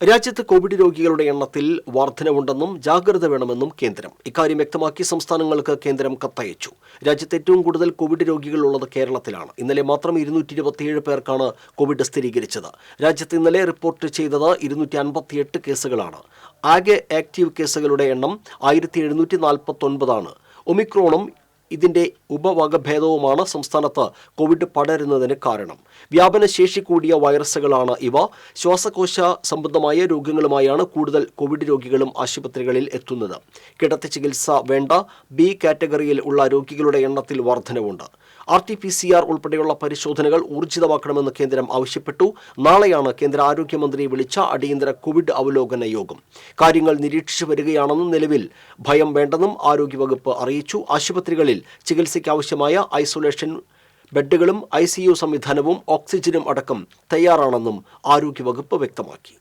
രാജ്യത്ത് കോവിഡ് രോഗികളുടെ എണ്ണത്തിൽ വർധനവുണ്ടെന്നും ജാഗ്രത വേണമെന്നും കേന്ദ്രം ഇക്കാര്യം വ്യക്തമാക്കി സംസ്ഥാനങ്ങൾക്ക് കേന്ദ്രം കത്തയച്ചു. രാജ്യത്ത് ഏറ്റവും കൂടുതൽ കോവിഡ് രോഗികളുള്ളത് കേരളത്തിലാണ്. ഇന്നലെ മാത്രം ഇരുന്നൂറ്റി ഇരുപത്തിയേഴ് പേർക്കാണ് കോവിഡ് സ്ഥിരീകരിച്ചത്. രാജ്യത്ത് ഇന്നലെ റിപ്പോർട്ട് ചെയ്തത് ഇരുന്നൂറ്റി അൻപത്തിയെട്ട് കേസുകളാണ്. ആകെ ആക്റ്റീവ് കേസുകളുടെ എണ്ണം ആയിരത്തി എഴുന്നൂറ്റി നാൽപ്പത്തൊൻപതാണ് ഒമിക്രോണും ഇതിന്റെ ഉപവകഭേദവുമാണ് സംസ്ഥാനത്ത് കോവിഡ് പടരുന്നതിന് കാരണം. വ്യാപനശേഷി കൂടിയ വൈറസുകളാണ് ഇവ. ശ്വാസകോശ സംബന്ധമായ രോഗങ്ങളുമായാണ് കൂടുതൽ കോവിഡ് രോഗികളും ആശുപത്രികളിൽ എത്തുന്നത്. കിടത്തി ചികിത്സ വേണ്ട. ബി കാറ്റഗറിയിൽ ഉള്ള രോഗികളുടെ എണ്ണത്തിൽ വർധനവുണ്ട്. R T P C R ഉൾപ്പെടെയുള്ള പരിശോധനകൾ ഊർജിതമാക്കണമെന്ന് കേന്ദ്രം ആവശ്യപ്പെട്ടു. നാളെയാണ് കേന്ദ്ര ആരോഗ്യമന്ത്രി വിളിച്ച അടിയന്തര കോവിഡ് അവലോകന യോഗം. കാര്യങ്ങൾ നിരീക്ഷിച്ചു വരികയാണെന്നും നിലവിൽ ഭയം വേണ്ടെന്നും ആരോഗ്യവകുപ്പ് അറിയിച്ചു. ആശുപത്രികളിൽ ചികിത്സയ്ക്ക് ആവശ്യമായ ഐസൊലേഷൻ ബെഡുകളും ഐ സി യു സംവിധാനവും ഓക്സിജനും അടക്കം തയ്യാറാണെന്നും ആരോഗ്യവകുപ്പ് വ്യക്തമാക്കി.